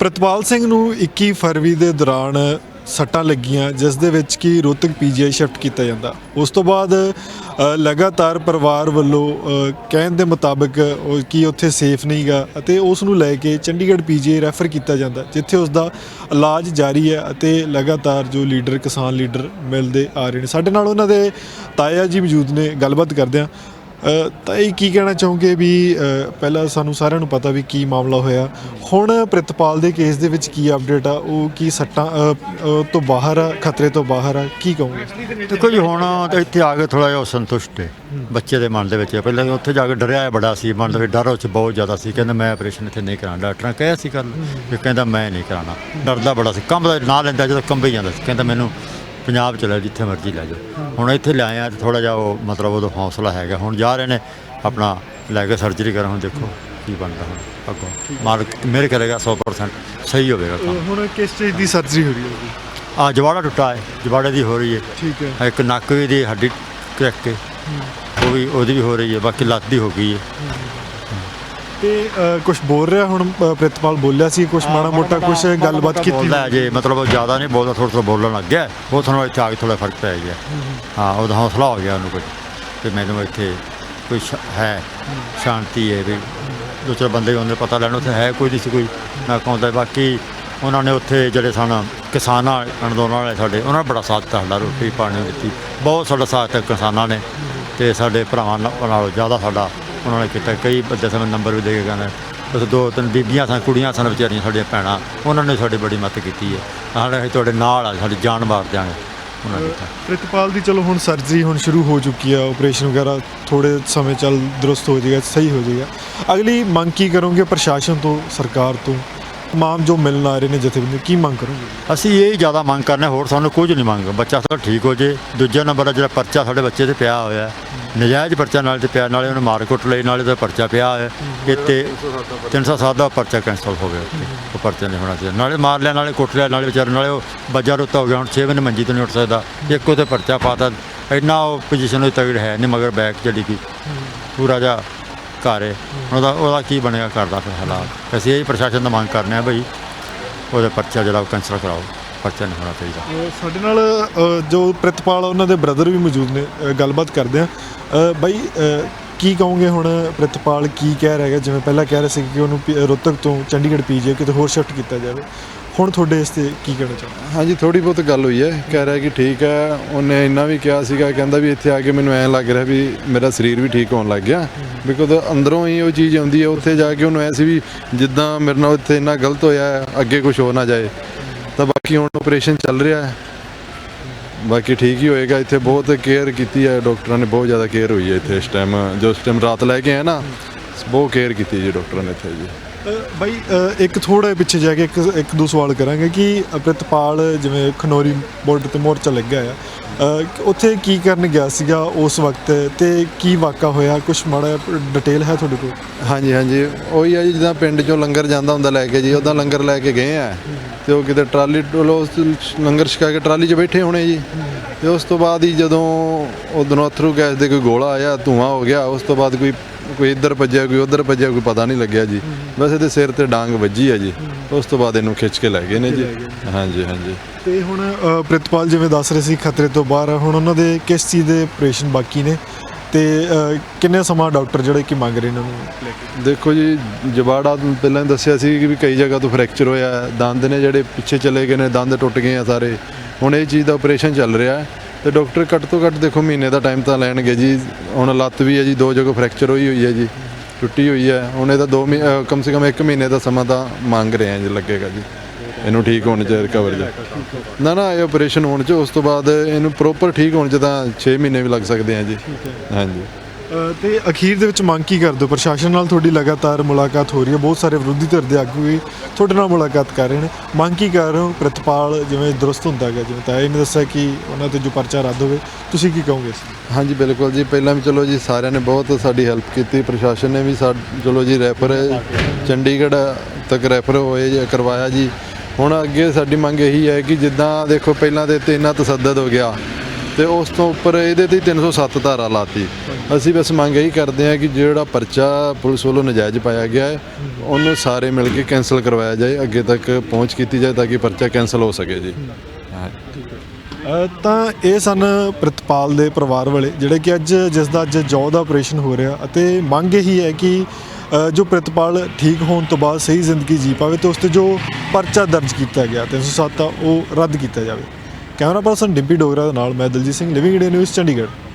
ਪ੍ਰਤਪਾਲ ਸਿੰਘ ਨੂੰ 21 ਫਰਵਰੀ ਦੇ ਦੌਰਾਨ ਸੱਟਾਂ ਲੱਗੀਆਂ, ਜਿਸ ਦੇ ਵਿੱਚ ਕਿ ਰੋਹਤਕ ਪੀਜੀਆਈ ਸ਼ਿਫਟ ਕੀਤਾ ਜਾਂਦਾ। ਉਸ ਤੋਂ ਬਾਅਦ ਲਗਾਤਾਰ ਪਰਿਵਾਰ ਵੱਲੋਂ ਕਹਿਣ ਦੇ ਮੁਤਾਬਕ, ਉਹ ਕਿ ਉੱਥੇ ਸੇਫ ਨਹੀਂਗਾ ਅਤੇ ਉਸ ਨੂੰ ਲੈ ਕੇ ਚੰਡੀਗੜ੍ਹ ਪੀਜੀਆਈ ਰੈਫਰ ਕੀਤਾ ਜਾਂਦਾ, ਜਿੱਥੇ ਉਸ ਦਾ ਇਲਾਜ ਜਾਰੀ ਹੈ ਅਤੇ ਲਗਾਤਾਰ ਜੋ ਲੀਡਰ, ਕਿਸਾਨ ਲੀਡਰ ਮਿਲਦੇ ਆ ਰਹੇ ਨੇ। ਸਾਡੇ ਨਾਲ ਉਹਨਾਂ ਦੇ ਤਾਇਆ ਜੀ ਮੌਜੂਦ ਨੇ, ਗੱਲਬਾਤ ਕਰਦੇ ਆ ਤਾਂ ਇਹ ਕੀ ਕਹਿਣਾ ਚਾਹੋਗੇ ਵੀ ਪਹਿਲਾਂ ਸਾਨੂੰ ਸਾਰਿਆਂ ਨੂੰ ਪਤਾ ਵੀ ਕੀ ਮਾਮਲਾ ਹੋਇਆ। ਹੁਣ ਪ੍ਰਿਤਪਾਲ ਦੇ ਕੇਸ ਦੇ ਵਿੱਚ ਕੀ ਅਪਡੇਟ ਆ? ਉਹ ਕੀ ਸੱਟਾਂ ਤੋਂ ਬਾਹਰ ਆ, ਖਤਰੇ ਤੋਂ ਬਾਹਰ ਆ? ਕੀ ਕਹੋਗੇ? ਦੇਖੋ ਜੀ, ਹੁਣ ਤਾਂ ਇੱਥੇ ਆ ਕੇ ਥੋੜਾ ਜਿਹਾ ਉਹ ਸੰਤੁਸ਼ਟ ਹੈ। ਬੱਚੇ ਦੇ ਮਨ ਦੇ ਵਿੱਚ ਪਹਿਲਾਂ ਉੱਥੇ ਜਾ ਕੇ ਡਰਿਆ ਹੈ ਬੜਾ ਸੀ, ਮਨ ਦੇ ਵਿੱਚ ਡਰ ਉਹ 'ਚ ਬਹੁਤ ਜ਼ਿਆਦਾ ਸੀ। ਕਹਿੰਦਾ ਮੈਂ ਆਪਰੇਸ਼ਨ ਇੱਥੇ ਨਹੀਂ ਕਰਾਉਣਾ। ਡਾਕਟਰਾਂ ਕਹਿਆ ਸੀ ਕੱਲ ਕਿ ਕਹਿੰਦਾ ਮੈਂ ਨਹੀਂ ਕਰਾਉਣਾ। ਡਰਦਾ ਬੜਾ ਸੀ। ਕੰਬਦਾ ਨਾ ਲੈਂਦਾ ਜਦੋਂ ਕੰਬੇ ਜਾਂਦਾ ਸੀ। ਕਹਿੰਦਾ ਮੈਨੂੰ ਪੰਜਾਬ ਚ ਲੈ ਜਿੱਥੇ ਮਰਜ਼ੀ ਲੈ ਜਾਓ। ਹੁਣ ਇੱਥੇ ਲੈ ਆਇਆ ਤੇ ਥੋੜਾ ਜਿਹਾ ਉਹ ਮਤਲਬ ਉਹਦਾ ਹੌਸਲਾ ਹੈਗਾ। ਹੁਣ ਜਾ ਰਹੇ ਨੇ ਆਪਣਾ ਲੈ ਕੇ ਸਰਜਰੀ ਕਰਾਂ ਹੁਣ ਦੇਖੋ ਕੀ ਬਣਦਾ ਹੁਣ ਅੱਗੋਂ। ਮਾਲਕ ਮੇਰੇ ਕਰੇਗਾ 100% ਸਹੀ ਹੋਵੇਗਾ ਕੰਮ। ਹੁਣ ਕਿਸ ਚੀਜ਼ ਦੀ ਸਰਜਰੀ ਹੋ ਰਹੀ ਹੈ ਆ ਜਵਾੜਾ ਟੁੱਟਾ ਹੈ। ਜਵਾੜੇ ਦੀ ਹੋ ਰਹੀ ਹੈ। ਠੀਕ ਹੈ। ਇੱਕ ਨੱਕ ਵੀ ਦੀ ਹੱਡੀ ਕਰੈਕ ਕੇ। ਉਹ ਵੀ ਉਹਦੀ ਵੀ ਹੋ ਰਹੀ ਹੈ। ਬਾਕੀ ਲੱਤ ਦੀ ਹੋ ਗਈ ਹੈ। ਤੇ ਕੁਝ ਬੋਲ ਰਿਹਾ ਹੁਣ ਅ, ਪ੍ਰਿਤਪਾਲ? ਬੋਲਿਆ ਸੀ ਕੁਝ ਮਾੜਾ ਮੋਟਾ ਕੁਝ ਗੱਲਬਾਤ ਕੀਤੀ? ਬੋਲਦਾ ਹੈ ਜੇ ਮਤਲਬ ਜ਼ਿਆਦਾ ਨਹੀਂ ਬੋਲਦਾ ਥੋੜਾ ਥੋੜਾ ਬੋਲਣ ਲੱਗ ਗਿਆ। ਉਹ ਤੁਹਾਨੂੰ ਇੱਥੇ ਆ ਕੇ ਥੋੜਾ ਫ਼ਰਕ ਪੈ ਗਿਆ। ਹਾਂ ਉਹਦਾ ਹੌਸਲਾ ਹੋ ਗਿਆ ਉਹਨੂੰ ਕੁਝ ਕਿ ਮੈਨੂੰ ਇੱਥੇ ਕੋਈ ਸ਼- ਹੈ ਸ਼ਾਂਤੀ ਹੈ ਵੀ ਦੂਸਰੇ ਬੰਦੇ ਉਹਨੇ ਪਤਾ ਲੈਣ ਉੱਥੇ ਹੈ ਕੋਈ ਨਹੀਂ ਸੀ ਕੋਈ। ਨਾ ਕਹਉਂਦਾ ਬਾਕੀ ਉਹਨਾਂ ਨੇ ਉੱਥੇ ਜਿਹੜੇ ਸਨ ਕਿਸਾਨਾਂ ਅੰਦੋਲਨ ਵਾਲੇ ਸਾਡੇ ਉਹਨਾਂ ਨੇ ਬੜਾ ਸਾਥ ਦਿੱਤਾ ਸਾਡਾ ਰੋਟੀ ਪਾਣੀ ਦਿੱਤੀ। ਬਹੁਤ ਸਾਡਾ ਸਾਥ ਹੈ ਕਿਸਾਨਾਂ ਨੇ। ਤੇ ਸਾਡੇ ਭਰਾਵਾਂ ਨਾਲ- ਨਾਲੋਂ ਜ਼ਿਆਦਾ ਸਾਡਾ ਉਹਨਾਂ ਨੇ ਕੀਤਾ। ਕਈ ਬੰਦੇ ਸਾਨੂੰ ਨੰਬਰ ਵੀ ਦੇ ਕੇ ਕਹਿੰਦੇ ਉਸ ਦੋ ਤਿੰਨ ਬੀਬੀਆਂ ਸਨ ਕੁੜੀਆਂ ਸਨ ਵਿਚਾਰੀਆਂ ਸਾਡੀਆਂ ਭੈਣਾਂ ਉਹਨਾਂ ਨੇ ਸਾਡੀ ਬੜੀ ਮਦਦ ਕੀਤੀ ਹੈ। ਸਾਡੇ ਅਸੀਂ ਤੁਹਾਡੇ ਨਾਲ ਆ ਸਾਡੀ ਜਾਨ ਮਾਰ ਦਿਆਂਗੇ। ਉਹਨਾਂ ਨੇ ਪ੍ਰਿਤਪਾਲ ਦੀ ਚਲੋ ਹੁਣ ਸਰਜਰੀ ਹੁਣ ਸ਼ੁਰੂ ਹੋ ਚੁੱਕੀ ਆ ਆਪਰੇਸ਼ਨ ਵਗੈਰਾ ਥੋੜੇ ਸਮੇਂ ਚੱਲ ਦਰੁਸਤ ਹੋ ਜਾਏਗਾ ਸਹੀ ਹੋ ਜਾਏਗਾ। ਅਗਲੀ ਮੰਗ ਕੀ ਕਰੋਗੇ ਪ੍ਰਸ਼ਾਸਨ ਤੋਂ ਸਰਕਾਰ ਤੋਂ? ਤਮਾਮ ਜੋ ਮਿਲਣ ਆ ਰਹੇ ਨੇ ਜਥੇਬੰਦੀ ਕੀ ਮੰਗ ਕਰੋਗੇ? ਅਸੀਂ ਇਹ ਜ਼ਿਆਦਾ ਮੰਗ ਕਰਨੇ ਹੋਰ ਸਾਨੂੰ ਕੁਝ ਨਹੀਂ ਮੰਗ ਬੱਚਾ ਸਾਡਾ ਠੀਕ ਹੋ ਜੇ ਦੂਜਾ ਨੰਬਰ ਜਿਹੜਾ ਪਰਚਾ ਸਾਡੇ ਬੱਚੇ ਤੇ ਪਿਆ ਹੋਇਆ। ਨਜਾਇਜ਼ ਪਰਚਾ ਨਾਲ ਤੇ ਪਿਆ ਨਾਲੇ ਉਹਨੇ ਮਾਰ ਕੁੱਟ ਲਈ ਨਾਲੇ ਤੇ ਪਰਚਾ ਪਿਆ ਇਹ ਤੇ 307 ਦਾ ਪਰਚਾ। ਕੈਂਸਲ ਹੋ ਗਿਆ ਉੱਥੇ। ਉਹ ਪਰਚਾ ਨਹੀਂ ਹੋਣਾ ਚਾਹੀਦਾ। ਨਾਲੇ ਮਾਰ ਲਿਆ ਨਾਲੇ ਕੁੱਟ ਲਿਆ ਨਾਲੇ ਵਿਚਾਰੇ ਨਾਲੇ ਉਹ ਬੱਜਾ ਰੁੱਤਾ ਹੋ ਗਿਆ। ਹੁਣ 6 ਮਹੀਨੇ ਮੰਜੀ ਤੋਂ ਨਹੀਂ ਉੱਠ ਸਕਦਾ। ਇੱਕ ਉਹਤੇ ਪਰਚਾ ਪਾਤਾ ਇੰਨਾ ਉਹ ਪੋਜੀਸ਼ਨ ਉਹ ਤਗੜ ਹੈ ਨਹੀਂ ਮਗਰ ਬੈਕ ਜਿਹੜੀ ਕੀ ਪੂਰਾ ਜਿਹਾ ਘਰ ਹੈ। ਉਹਦਾ ਉਹਦਾ ਕੀ ਬਣੇਗਾ ਘਰ ਦਾ ਫਿਰ ਹਾਲਾਤ? ਅਸੀਂ ਇਹ ਪ੍ਰਸ਼ਾਸਨ ਤੋਂ ਮੰਗ ਕਰਨੇ ਆ ਬਈ ਉਹਦਾ ਪਰਚਾ ਜਿਹੜਾ ਉਹ ਕੈਂਸਲ ਕਰਾਓ। ਪਰਚਾ ਨਹੀਂ ਹੋਣਾ ਚਾਹੀਦਾ। ਸਾਡੇ ਨਾਲ ਅ, ਜੋ ਪ੍ਰਿਤਪਾਲ ਉਹਨਾਂ ਦੇ ਬ੍ਰਦਰ ਵੀ ਮੌਜੂਦ ਨੇ। ਅ, ਗੱਲਬਾਤ ਕਰਦੇ ਆ। ਬਾਈ ਕੀ ਕਹੋਗੇ ਹੁਣ ਪ੍ਰਿਤਪਾਲ ਕੀ ਕਹਿ ਰਿਹਾ ਹੈਗਾ? ਜਿਵੇਂ ਪਹਿਲਾਂ ਕਹਿ ਰਹੇ ਸੀ ਕਿ ਉਹਨੂੰ ਪੀ- ਰੋਹਤਕ ਤੋਂ ਚੰਡੀਗੜ੍ਹ ਪੀਜੇ ਕਿਤੇ ਹੋਰ ਸ਼ਿਫਟ ਕੀਤਾ ਜਾਵੇ। ਹੁਣ ਤੁਹਾਡੇ ਇਸ ਤੇ ਕੀ ਕਹਿਣਾ ਚਾਹੁੰਦੇ ਹਾਂਜੀ ਥੋੜੀ ਬਹੁਤ ਗੱਲ ਹੋਈ ਹੈ। ਕਹਿ ਰਿਹਾ ਕਿ ਠੀਕ ਹੈ। ਉਹਨੇ ਇੰਨਾ ਵੀ ਕਿਹਾ ਸੀਗਾ, ਕਹਿੰਦਾ ਵੀ ਇੱਥੇ ਆ ਕੇ ਮੈਨੂੰ ਐਂ ਲੱਗ ਰਿਹਾ ਵੀ ਮੇਰਾ ਸਰੀਰ ਵੀ ਠੀਕ ਹੋਣ ਲੱਗ ਗਿਆ। ਬਿਕੋਜ਼ ਅੰਦਰੋਂ ਹੀ ਉਹ ਚੀਜ਼ ਆਉਂਦੀ ਹੈ, ਉੱਥੇ ਜਾ ਕੇ ਉਹਨੂੰ ਐ ਸੀ ਵੀ ਜਿੱਦਾਂ ਮੇਰੇ ਨਾਲ ਇੱਥੇ ਇੰਨਾ ਗਲਤ ਹੋਇਆ, ਅੱਗੇ ਕੁਝ ਹੋ ਨਾ ਜਾਏ। ਤਾਂ ਬਾਕੀ ਹੁਣ ਆਪਰੇਸ਼ਨ ਚੱਲ ਰਿਹਾ ਹੈ। ਬਾਕੀ ਠੀਕ ਹੀ ਹੋਏਗਾ, ਇੱਥੇ ਬਹੁਤ ਕੇਅਰ ਕੀਤੀ ਹੈ, ਡਾਕਟਰਾਂ ਨੇ ਬਹੁਤ ਜ਼ਿਆਦਾ ਕੇਅਰ ਹੋਈ ਹੈ ਇੱਥੇ ਇਸ ਟਾਈਮ ਜੋ ਇਸ ਟਾਈਮ ਰਾਤ ਲੈ ਕੇ ਆਏ ਨਾ, ਬਹੁਤ ਕੇਅਰ ਕੀਤੀ ਜੀ ਡਾਕਟਰਾਂ ਨੇ ਇੱਥੇ ਜੀ। ਬਾਈ ਅ, ਇੱਕ ਥੋੜਾ ਪਿੱਛੇ ਜਾ ਕੇ ਇੱਕ ਇੱਕ ਦੋ ਸਵਾਲ ਕਰਾਂਗੇ ਕਿ ਪ੍ਰਿਤਪਾਲ ਜਿਵੇਂ ਖਨੋਰੀ ਬਾਰਡਰ ਤੇ ਮੋਰਚਾ ਲੱਗਿਆ ਆ ਅ, ਉੱਥੇ ਕੀ ਕਰਨ ਗਿਆ ਸੀਗਾ ਉਸ ਵਕਤ ਤੇ ਕੀ ਵਾਕਾ ਹੋਇਆ? ਕੁਝ ਮਾੜਾ ਡਿਟੇਲ ਹੈ ਤੁਹਾਡੇ ਕੋਲ? ਹਾਂਜੀ ਹਾਂਜੀ। ਉਹੀ ਆ ਜੀ ਜਿੱਦਾਂ ਪਿੰਡ ਚੋਂ ਲੰਗਰ ਜਾਂਦਾ ਹੁੰਦਾ ਲੈ ਕੇ ਜੀ ਉਹਦਾ ਲੰਗਰ ਲੈ ਕੇ ਗਏ ਆ। ਤੇ ਉਹ ਕਿਤੇ ਟਰਾਲੀ ਟੋਲੋ ਉਸ ਲੰਗਰ ਛਕਾ ਕੇ ਟਰਾਲੀ 'ਚ ਬੈਠੇ ਹੋਣੇ ਜੀ। ਤੇ ਉਸ ਤੋਂ ਬਾਅਦ ਹੀ ਜਦੋਂ ਉਧਰੋਂ ਅਥਰੂ ਗੈਸ ਦੇ ਕੋਈ ਗੋਲਾ ਆਇਆ ਧੂਆਂ ਹੋ ਗਿਆ ਉਸ ਤੋਂ ਬਾਅਦ ਕੋਈ ਕੋਈ ਇੱਧਰ ਭੱਜਿਆ ਕੋਈ ਉੱਧਰ ਭੱਜਿਆ ਕੋਈ ਪਤਾ ਨਹੀਂ ਲੱਗਿਆ ਜੀ। ਬਸ ਇਹਦੇ ਸਿਰ ਤੇ ਡਾਂਗ ਵੱਜੀ ਆ ਜੀ। ਉਸ ਤੋਂ ਬਾਅਦ ਇਹਨੂੰ ਖਿੱਚ ਕੇ ਲੈ ਗਏ ਨੇ ਜੀ। ਹਾਂਜੀ ਹਾਂਜੀ। ਤੇ ਹੁਣ ਪ੍ਰਿਤਪਾਲ ਜਿਵੇਂ ਦੱਸ ਰਹੇ ਸੀ ਖਤਰੇ ਤੋਂ ਬਾਹਰ ਆ, ਹੁਣ ਉਹਨਾਂ ਦੇ ਕਿਸ ਚੀਜ਼ ਦੇ ਆਪਰੇਸ਼ਨ ਬਾਕੀ ਨੇ? ਤੇ ਕਿੰਨੇ ਸਮਾਂ ਡਾਕਟਰ ਜਿਹੜੇ ਕਿ ਮੰਗ ਰਹੇ ਇਹਨਾਂ ਨੂੰ ਦੇਖੋ ਜੀ ਜਵਾੜਾ ਪਹਿਲਾਂ ਹੀ ਦੱਸਿਆ ਸੀ ਕਿ ਵੀ ਕਈ ਜਗ੍ਹਾ ਤੋਂ ਫ੍ਰੈਕਚਰ ਹੋਇਆ। ਹੈ। ਦੰਦ ਨੇ ਜਿਹੜੇ ਪਿੱਛੇ ਚਲੇ ਗਏ ਨੇ ਦੰਦ ਟੁੱਟ ਗਏ ਆ ਸਾਰੇ। ਹੁਣ ਇਹ ਚੀਜ਼ ਦਾ ਆਪਰੇਸ਼ਨ ਚੱਲ ਰਿਹਾ। ਹੈ ਤੇ ਡਾਕਟਰ ਘੱਟ ਤੋਂ ਘੱਟ ਦੇਖੋ ਮਹੀਨੇ ਦਾ ਟਾਈਮ ਤਾਂ ਲੈਣਗੇ ਜੀ। ਹੁਣ ਲੱਤ ਵੀ ਹੈ ਜੀ, ਦੋ ਜਗ੍ਹਾ ਫ੍ਰੈਕਚਰ ਹੋਈ ਹੋਈ ਹੈ ਜੀ, ਟੁੱਟੀ ਹੋਈ ਹੈ। ਹੁਣ ਇਹਦਾ 2 ਕਮ ਸੇ ਕਮ 1 ਮਹੀਨੇ ਦਾ ਸਮਾਂ ਤਾਂ ਮੰਗ ਰਹੇ ਆ ਜੀ, ਲੱਗੇਗਾ ਜੀ। ਇਹਨੂੰ ਠੀਕ ਹੋਣ ਚ ਰਿਕਵਰ ਜੀ। ਨਾ ਨਾ, ਇਹ ਆਪਰੇਸ਼ਨ ਹੋਣ ਚ, ਉਸ ਤੋਂ ਬਾਅਦ ਇਹਨੂੰ ਪ੍ਰੋਪਰ ਠੀਕ ਹੋਣ ਚ ਤਾਂ 6 ਮਹੀਨੇ ਵੀ ਲੱਗ ਸਕਦੇ ਆ ਜੀ। ਹਾਂਜੀ। ਤੇ ਅਖੀਰ ਦੇ ਵਿੱਚ ਮੰਗ ਕੀ ਕਰਦੇ ਹੋ? ਪ੍ਰਸ਼ਾਸਨ ਨਾਲ ਤੁਹਾਡੀ ਲਗਾਤਾਰ ਮੁਲਾਕਾਤ ਹੋ ਰਹੀ ਹੈ। ਬਹੁਤ ਸਾਰੇ ਵਿਰੋਧੀ ਧਿਰ ਦੇ ਆਗੂ ਵੀ ਤੁਹਾਡੇ ਨਾਲ ਮੁਲਾਕਾਤ ਕਰ ਰਹੇ ਨੇ। ਮੰਗ ਕੀ ਕਰ ਰਹੇ ਹੋ? ਪ੍ਰਿਤਪਾਲ ਜਿਵੇਂ ਦਰੁਸਤ ਹੁੰਦਾ ਹੈਗਾ, ਜਿਵੇਂ ਤਾਂ ਇਹਨੇ ਦੱਸਿਆ ਕਿ ਉਹਨਾਂ ਤੇ ਜੋ ਪਰਚਾ ਰੱਦ ਹੋਵੇ, ਤੁਸੀਂ ਕੀ ਕਹੋਗੇ ਇਸ ਹਾਂਜੀ, ਬਿਲਕੁਲ ਜੀ। ਪਹਿਲਾਂ ਵੀ ਚਲੋ ਜੀ, ਸਾਰਿਆਂ ਨੇ ਬਹੁਤ ਸਾਡੀ ਹੈਲਪ ਕੀਤੀ। ਪ੍ਰਸ਼ਾਸਨ ਨੇ ਵੀ ਸਾ, ਚਲੋ ਜੀ, ਰੈਫਰ ਚੰਡੀਗੜ੍ਹ ਤੱਕ ਰੈਫਰ ਹੋਏ ਕਰਵਾਇਆ ਜੀ। ਹੁਣ ਅੱਗੇ ਸਾਡੀ ਮੰਗ ਇਹੀ ਹੈ ਕਿ ਜਿੱਦਾਂ ਦੇਖੋ, ਪਹਿਲਾਂ ਤੇ ਤੇ ਇੰਨਾ ਤਸੱਦਦ ਹੋ ਗਿਆ। ਤੇ ਉਸ ਤੋਂ ਉੱਪਰ ਇਹਦੇ ਤੇ ਹੀ 307 ਧਾਰਾ ਲਾਤੀ। ਅਸੀਂ ਬਸ ਮੰਗ ਇਹੀ ਕਰਦੇ ਹਾਂ ਕਿ ਜਿਹੜਾ ਪਰਚਾ ਪੁਲਿਸ ਵੱਲੋਂ ਨਜਾਇਜ਼ ਪਾਇਆ ਗਿਆ ਹੈ ਉਹਨੂੰ ਸਾਰੇ ਮਿਲ ਕੇ ਕੈਨਸਲ ਕਰਵਾਇਆ ਜਾਏ ਅੱਗੇ ਤੱਕ ਪਹੁੰਚ ਕੀਤੀ ਜਾਏ ਤਾਂ ਕਿ ਪਰਚਾ ਕੈਨਸਲ ਹੋ ਸਕੇ ਜੀ। ਤਾਂ ਇਹ ਸਨ ਪ੍ਰਿਤਪਾਲ ਦੇ ਪਰਿਵਾਰ ਵਾਲੇ ਜਿਹੜੇ ਕਿ ਅੱਜ ਜਿਸ ਦਾ ਅੱਜ ਜੌ ਦਾ ਆਪਰੇਸ਼ਨ ਹੋ ਰਿਹਾ ਅਤੇ ਮੰਗ ਇਹੀ ਹੈ ਕਿ ਜੋ ਪ੍ਰਿਤਪਾਲ ਠੀਕ ਹੋਣ ਤੋਂ ਬਾਅਦ ਸਹੀ ਜ਼ਿੰਦਗੀ ਜੀ ਪਾਵੇ ਤੇ ਉਸ ਤੇ ਜੋ ਪਰਚਾ ਦਰਜ ਕੀਤਾ ਗਿਆ 307 ਆ ਉਹ ਰੱਦ ਕੀਤਾ ਜਾਵੇ। ਕੈਮਰਾ ਪਰਸਨ ਡਿੰਪੀ ਡੋਗਰਾ ਦੇ ਨਾਲ ਮੈਂ Daljeet Singh living India news Chandigarh.